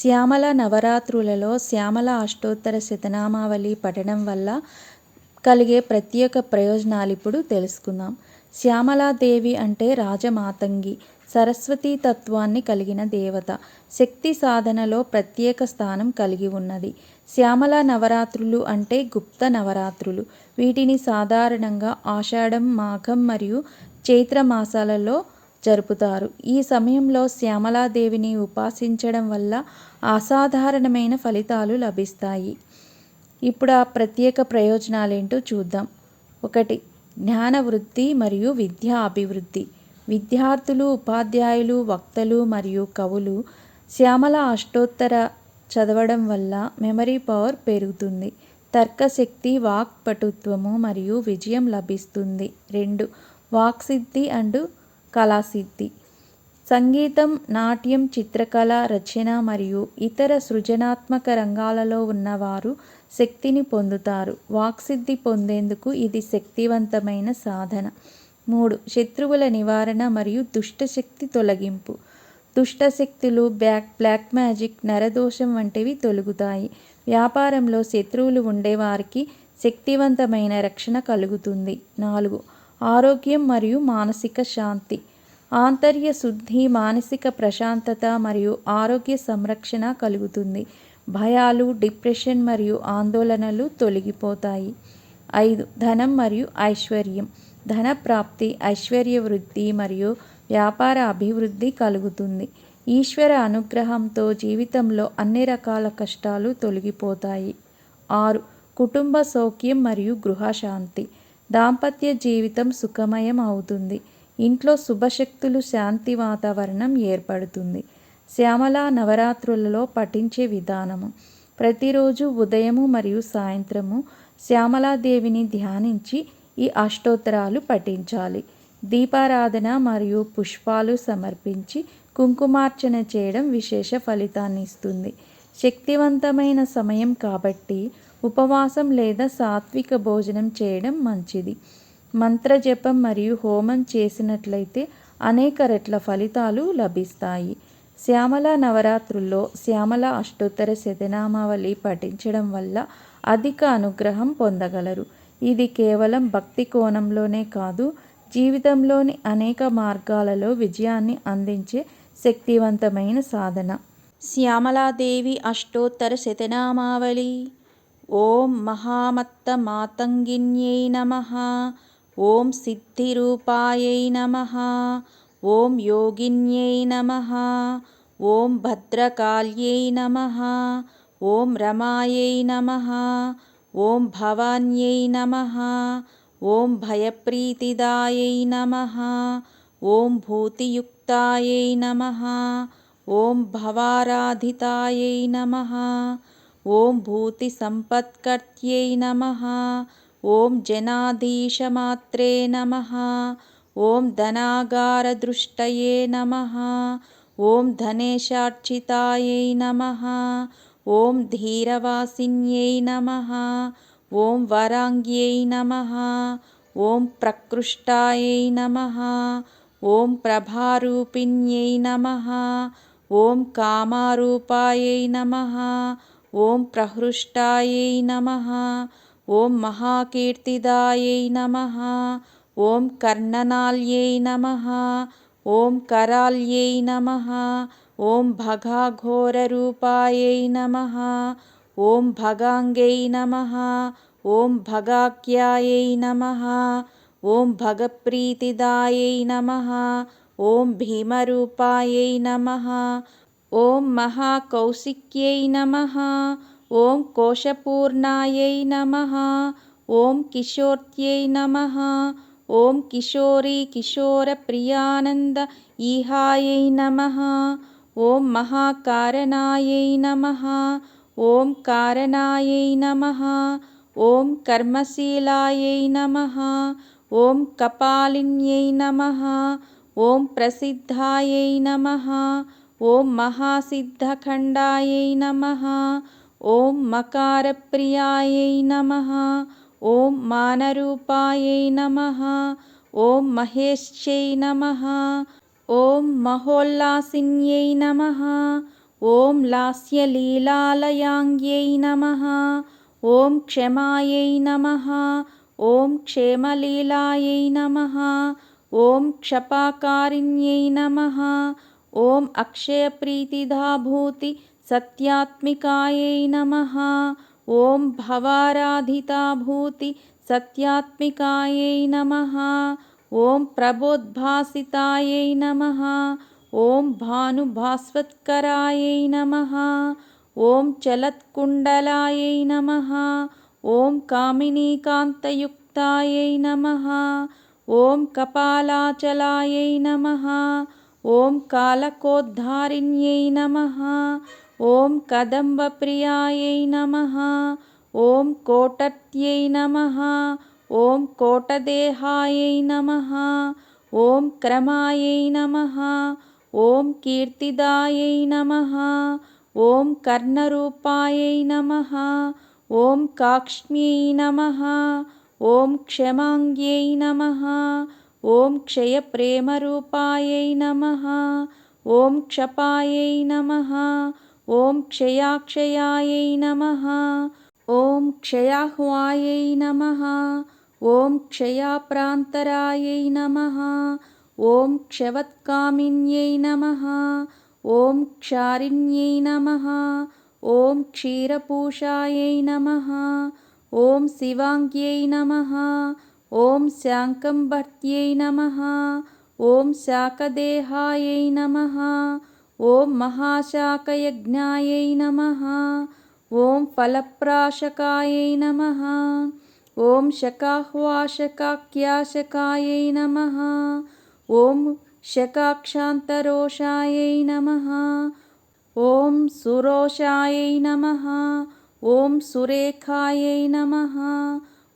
శ్యామల నవరాత్రులలో శ్యామల అష్టోత్తర శతనామావళి పఠనం వల్ల కలిగే ప్రత్యేక ప్రయోజనాలు ఇప్పుడు తెలుసుకుందాం. శ్యామలాదేవి అంటే రాజమాతంగి సరస్వతీ తత్వాన్ని కలిగిన దేవత. శక్తి సాధనలో ప్రత్యేక స్థానం కలిగి ఉన్నది. శ్యామల నవరాత్రులు అంటే గుప్త నవరాత్రులు. వీటిని సాధారణంగా ఆషాఢం మాఘం మరియు చైత్ర మాసాలలో జరుపుతారు. ఈ సమయంలో శ్యామలాదేవిని ఉపాసించడం వల్ల అసాధారణమైన ఫలితాలు లభిస్తాయి. ఇప్పుడు ఆ ప్రత్యేక ప్రయోజనాలేంటో చూద్దాం. ఒకటి జ్ఞాన వృద్ధి మరియు విద్యా అభివృద్ధి. విద్యార్థులు ఉపాధ్యాయులు వక్తలు మరియు కవులు శ్యామల అష్టోత్తర చదవడం వల్ల మెమరీ పవర్ పెరుగుతుంది. తర్కశక్తి వాక్పటుత్వము మరియు విజయం లభిస్తుంది. రెండు వాక్సిద్ధి అండ్ కళాసిద్ధి. సంగీతం నాట్యం చిత్రకళ రచన మరియు ఇతర సృజనాత్మక రంగాలలో ఉన్నవారు శక్తిని పొందుతారు. వాక్సిద్ధి పొందేందుకు ఇది శక్తివంతమైన సాధన. మూడు శత్రువుల నివారణ మరియు దుష్టశక్తి తొలగింపు. దుష్టశక్తులు బ్యాక్ బ్లాక్ మ్యాజిక్ నరదోషం వంటివి తొలుగుతాయి. వ్యాపారంలో శత్రువులు ఉండేవారికి శక్తివంతమైన రక్షణ కలుగుతుంది. నాలుగు ఆరోగ్యం మరియు మానసిక శాంతి ఆంతర్య శుద్ధి మానసిక ప్రశాంతత మరియు ఆరోగ్య సంరక్షణ కలుగుతుంది. భయాలు డిప్రెషన్ మరియు ఆందోళనలు తొలగిపోతాయి. ఐదు ధనం మరియు ఐశ్వర్యం. ధన ప్రాప్తి ఐశ్వర్య వృద్ధి మరియు వ్యాపార అభివృద్ధి కలుగుతుంది. ఈశ్వర అనుగ్రహంతో జీవితంలో అన్ని రకాల కష్టాలు తొలగిపోతాయి. ఆరు కుటుంబ సౌఖ్యం మరియు గృహశాంతి. దాంపత్య జీవితం సుఖమయం అవుతుంది ఇంట్లో శుభశక్తులు శాంతి వాతావరణం ఏర్పడుతుంది. శ్యామల నవరాత్రులలో పఠించే విధానము. ప్రతిరోజు ఉదయము మరియు సాయంత్రము శ్యామలాదేవిని ధ్యానించి ఈ అష్టోత్తరాలు పఠించాలి. దీపారాధన మరియు పుష్పాలు సమర్పించి కుంకుమార్చన చేయడం విశేష ఫలితాన్ని ఇస్తుంది. శక్తివంతమైన సమయం కాబట్టి ఉపవాసం లేదా సాత్విక భోజనం చేయడం మంచిది. మంత్రజపం మరియు హోమం చేసినట్లయితే అనేక రెట్ల ఫలితాలు లభిస్తాయి. శ్యామల నవరాత్రుల్లో శ్యామల అష్టోత్తర శతనామావళి పఠించడం వల్ల అధిక అనుగ్రహం పొందగలరు. ఇది కేవలం భక్తి కోణంలోనే కాదు జీవితంలోని అనేక మార్గాలలో విజయాన్ని అందించే శక్తివంతమైన సాధన. శ్యామలాదేవి అష్టోత్తర శతనామావళి ఓం మహామత్త మాతంగిన్యై నమ. ఓం సిద్ధిరూపాయై నమ. ఓం యోగిన్యై నమ. ఓం భద్రకాళ్యై నమ. ఓం రమాయై నమ. ఓం భవాన్యై నమ. ఓం భయప్రీతిదాయై నమ. ఓం భూతియుక్తాయై నమ. ఓం భవారాధితాయై నమ. ॐ भूतिसम्पत्कर्त्यै नमः। ॐ जनाधीशमात्रे नमः। ॐ धनागारदृष्टये नमः। ॐ धनेशार्चितायै नमः। ॐ धीरवासिन्यै नमः। ॐ वराङ्ग्यै नमः। ॐ प्रकृष्टायै नमः। ॐ प्रभारूपिण्यै नमः। ॐ कामारूपायै नमः। ॐ प्रहृष्टायै नमः ॐ महाकीर्तिदायै नमः ॐ कर्णनाल्यै नमः ॐ कराल्यै नमः ॐ भगाघोररूपायै नमः ॐ भगाङ्गै नमः ॐ भगाख्यायै नमः ॐ भगप्रीतिदायै नमः ॐ भीमरूपायै नमः ఓం మహాకౌశిక్యై నమ. ఓం కోశపూర్ణాయై నమ. ఓం కిశోర్త్యై నమ. ఓం కిశోరీ కిశోర ప్రియానంద ఈహాయై నమ. ఓం మహాకారణాయై నమ. ఓం కారణాయై నమ. ఓం కర్మశీలాయై నమ. ఓం కపాలిన్యై నమ. ఓం ప్రసిద్ధాయై నమ. ॐ महासिद्धखण्डायै नमः। ॐ मकारप्रियायै नमः। ॐ मानरूपायै नमः। ॐ महेश्यै नमः। ॐ महोल्लासिन्यै नमः। ॐ लास्यलीलालयाङ्ग्यै नमः। ॐ क्षमायै नमः। ॐ क्षेमलीलायै नमः। ॐ क्षपाकारिण्यै नमः। ఓం అక్షయప్రీతిదా భూతి సత్యాత్మికాయై నమ. ఓం భవారాధితా భూతి సత్యాత్మికాయై నమ. ఓం ప్రబోద్భాసితాయై నమ. ఓం భానుభాస్వత్కరాయై నమ. ఓం చలత్కుండలాయై నమ. ఓం కామినీకాంతయుక్తాయై నమ. ఓం కపాలాచలాయై నమ. ॐ कालकोद्धारिण्यै नमः। ॐ कदम्बप्रियायै नमः। ॐ कोटत्यै नमः। ॐ कोटदेहायै नमः। ॐ क्रमायै नमः। ॐ कीर्तिदायै नमः। ॐ कर्णरूपायै नमः। ॐ काक्ष्म्यै नमः। ॐ क्षमाङ्ग्यै नमः ॐ क्षयप्रेमरूपायै नमः। ॐ क्षपायै नमः। ॐ क्षयाक्षयायै नमः। ॐ क्षयाह्वायै नमः। ॐ क्षयाप्रान्तरायै नमः। ॐ क्षवत्कामिन्यै नमः। ॐ क्षारिण्यै नमः। ॐ क्षीरपूषायै नमः। ॐ शिवाङ्ग्यै नमः ఓం శాంకంభర్త్యై నమ. ఓం శాకదేహాయై నమ. ఓం మహాశాకయజ్ఞాయై నమ. ఓం ఫలప్రాశకాయై నమ. ఓం శకాహ్వాశకాఖ్యాశకాయై నమ. ఓం శకాక్షాంతరోషాయై నమ. ఓం సురోషాయై నమ. ఓం సురేఖాయై నమ.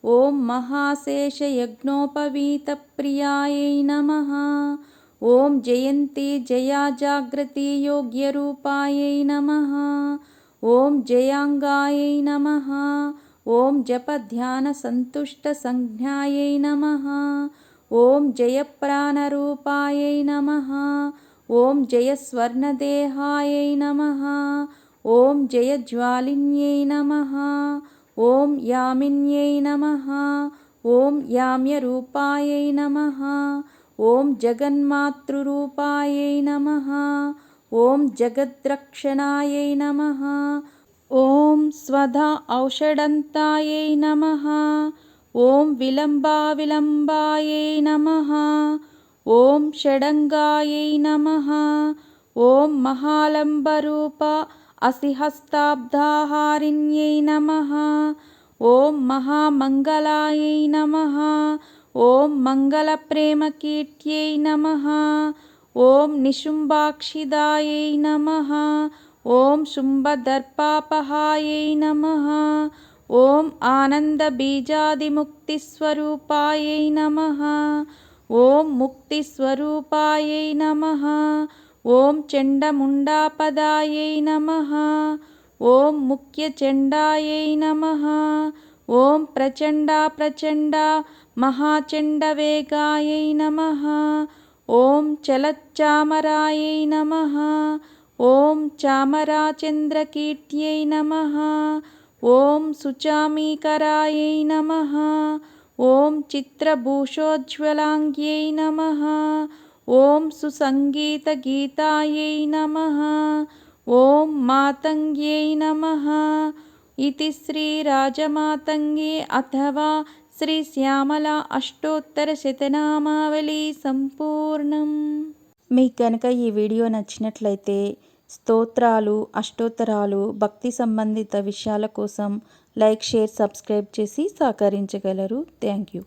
ॐ महाशेषयज्ञोपवीतप्रियायै नमः। ॐ जयन्ती जया जागृति योग्यरूपायै नमः। ॐ जयाङ्गायै नमः। ॐ जपध्यानसन्तुष्टसंज्ञायै नमः। ॐ जयप्राणरूपायै नमः। ॐ जयस्वर्णदेहायै नमः। ॐ जयज्वालिन्यै नमः ॐ यामिन्यै नमः। ॐ याम्यरूपायै नमः। ॐ जगन्मातृरूपायै नमः। ॐ जगद्रक्षणायै नमः। ॐ स्वधा औषडन्तायै नमः। ॐ विलम्बाविलम्बायै नमः। ॐ षडङ्गायै नमः। ॐ महालम्बरूप అసిహస్తాబ్దాహారిణ్యై నమ ఓం మహామంగళాయై నమ ఓం మంగళప్రేమకీర్త్యై నమ ఓం నిశుంభాక్షిదాయై నమ ఓం శుంభదర్పాపహాయై నమ ఓం ఆనందబీజాదిముక్తిస్వరూపాయై నమ ఓం ముక్తిస్వరూపాయై నమ ॐ चण्डमुण्डापदायै नमः। ॐ मुख्यचण्डायै नमः। ॐ प्रचण्डा प्रचण्डा महाचण्डवेगायै नमः। ॐ चलच्चामरायै नमः। ॐ चामराचन्द्रकीर्त्यै नमः। ॐ सुचामीकरायै नमः। ॐ चित्रभूषोज्ज्वलाङ्ग्यै नमः ఓం సుసంగీత గీతాయై నమ. ఓం మాతంగ్యై నమ. ఇది శ్రీ రాజమాతంగి అథవా శ్రీ శ్యామల అష్టోత్తర శతనామావళి సంపూర్ణం. మీకు కనుక ఈ వీడియో నచ్చినట్లయితే స్తోత్రాలు అష్టోత్తరాలు భక్తి సంబంధిత విషయాల కోసం లైక్ షేర్ సబ్స్క్రైబ్ చేసి సహకరించగలరు. Thank you.